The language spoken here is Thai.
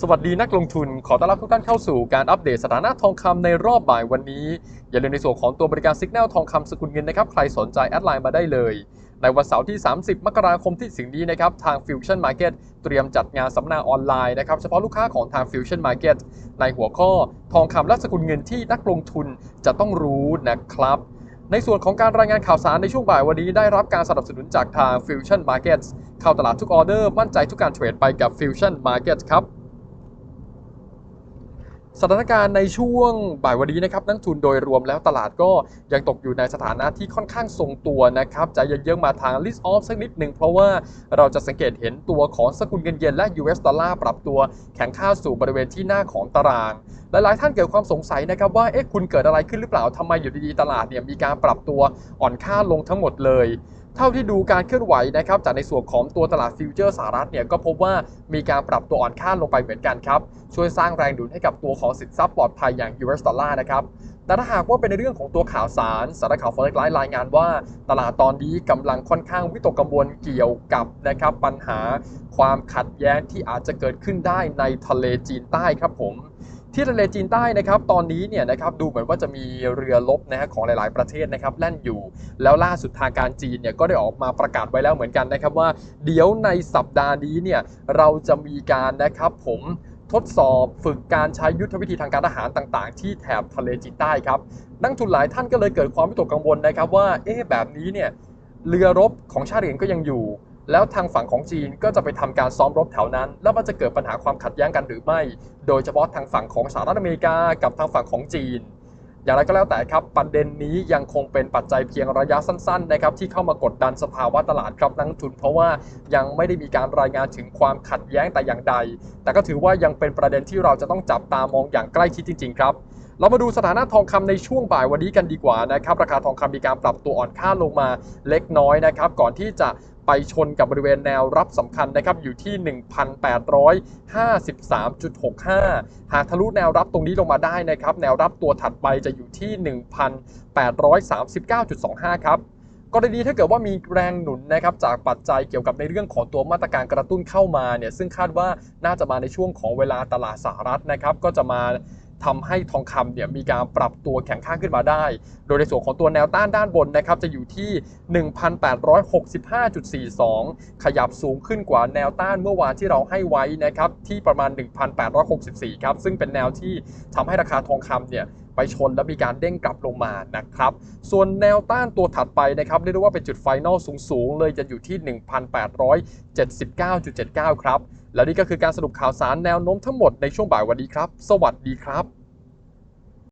สวัสดีนักลงทุนขอต้อนรับทุกท่านเข้าสู่การอัปเดตสถานะทองคำในรอบบ่ายวันนี้ อย่าลืมในส่วนของตัวบริการสิกแนลทองคำสกุลเงินนะครับ ใครสนใจแอดไลน์มาได้เลย ในวันเสาร์ที่ 30 มกราคมที่สิงนี้นะครับ ทาง Fusion Market เตรียมจัดงานสัมมนาออนไลน์นะครับ เฉพาะลูกค้าของทาง Fusion Market ในหัวข้อทองคำและสกุลเงินที่นักลงทุนจะต้องรู้นะครับในส่วนของการรายงานข่าวสารในช่วงบ่ายวันนี้ได้รับการสนับสนุนจากทาง Fusion Markets เข้าตลาดทุกออเดอร์มั่นใจทุกการเทรดไปกับ Fusion Markets ครับ สถานการณ์ในช่วงบ่ายวันนี้นะครับนักทุนโดยรวมแล้วตลาดก็ยังตกอยู่ในสถานะที่ค่อนข้างทรงตัวนะครับจะเยอะมาทาง list off สักนิดหนึ่งเพราะว่าเราจะสังเกตเห็นตัวของสกุลเงินเยนและ US ดอลลาร์ปรับตัวแข็งค่าสู่บริเวณที่หน้าของตาราง หลายๆ ท่านเกิดความสงสัยนะครับว่าเอ๊ะคุณเกิดอะไรขึ้นหรือเปล่าทำไมอยู่ดีๆตลาดเนี่ยมีการปรับตัวอ่อนค่าลงทั้งหมดเลย เท่าที่ดูการเคลื่อนไหวนะครับจากในส่วนของตัวตลาดฟิวเจอร์สหรัฐเนี่ยก็พบว่ามีการปรับตัวอ่อนค่าลงไปเหมือนกันครับ ช่วยสร้างแรงดุลให้กับตัวของสินทรัพย์ปลอดภัยอย่าง US ดอลลาร์นะครับแต่ถ้าหากว่าเป็นในเรื่องของตัวข่าวสาร สารข่าวฟอเร็กไลท์รายงานว่า ตลาดตอนนี้กำลังค่อนข้างวิตกกังวลเกี่ยวกับนะครับปัญหาความขัดแย้งที่อาจจะเกิดขึ้นได้ในทะเลจีนใต้ครับผม ที่ทะเลจีนใต้นะครับตอนนี้เนี่ยนะครับดูเหมือนว่าจะมีเรือรบนะฮะของหลาย ๆ ประเทศนะครับแล่นอยู่ แล้วล่าสุดทางการจีนเนี่ยก็ได้ออกมาประกาศไว้แล้วเหมือนกันนะครับว่าเดี๋ยวในสัปดาห์นี้เนี่ยเราจะมีการนะครับผมทดสอบฝึกการใช้ยุทธวิธีทางการทหารต่างๆ ที่แถบทะเลจีนใต้ครับนักทุนหลายท่านก็เลยเกิดความวิตกกังวลนะครับว่าเอ๊ะแบบนี้เนี่ยเรือรบของชาติอื่นก็ยังอยู่ แล้วทางฝั่งของจีนก็จะไปทำการซ้อมรบแถวนั้น แล้วมันจะเกิดปัญหาความขัดแย้งกันหรือไม่ โดยเฉพาะทางฝั่งของสหรัฐอเมริกากับทางฝั่งของจีน อย่างไรก็แล้วแต่ครับประเด็นนี้ยังคงเป็นปัจจัยเพียงระยะสั้นๆนะครับที่เข้ามากดดันสภาวะตลาดครับนักทุน เพราะว่ายังไม่ได้มีการรายงานถึงความขัดแย้งแต่อย่างใด แต่ก็ถือว่ายังเป็นประเด็นที่เราจะต้องจับตามองอย่างใกล้ชิดจริง ๆ ครับ เรามาดูสถานะทองคำในช่วงบ่ายวันนี้กันดีกว่านะครับ ราคาทองคำมีการปรับตัวอ่อนค่าลงมาเล็กน้อยนะครับ ก่อนที่จะไปชนกับบริเวณแนวรับสำคัญนะครับอยู่ที่ 1,853.65 หากทะลุแนวรับตรงนี้ลงมาได้นะครับ แนวรับตัวถัดไปจะอยู่ที่ 1,839.25 ครับกรณีถ้าเกิดว่ามีแรงหนุนนะครับจากปัจจัยเกี่ยวกับในเรื่องของตัวมาตรการกระตุ้นเข้ามาเนี่ยซึ่งคาดว่าน่าจะมาในช่วงของเวลาตลาดสหรัฐนะครับ ก็จะมา ทำให้ทองคำเนี่ยมีการปรับตัวแข็งค่าขึ้นมาได้ โดยในส่วนของตัวแนวต้านด้านบนนะครับจะอยู่ที่ 1,865.42 ขยับสูงขึ้นกว่าแนวต้านเมื่อวานที่เราให้ไว้นะครับที่ประมาณ 1,864 ครับซึ่งเป็นแนวที่ทำให้ราคาทองคำเนี่ย ไปชน และมีการเด้งกลับลงมานะครับ ส่วนแนวต้านตัวถัดไปนะครับเรียกได้ว่าเป็นจุดไฟนอลสูงๆ เลยจะอยู่ที่ 1,879.79 ครับ และนี่ก็คือการสรุปข่าวสารแนวโน้มทั้งหมดในช่วงบ่ายวันนี้ครับ สวัสดีครับ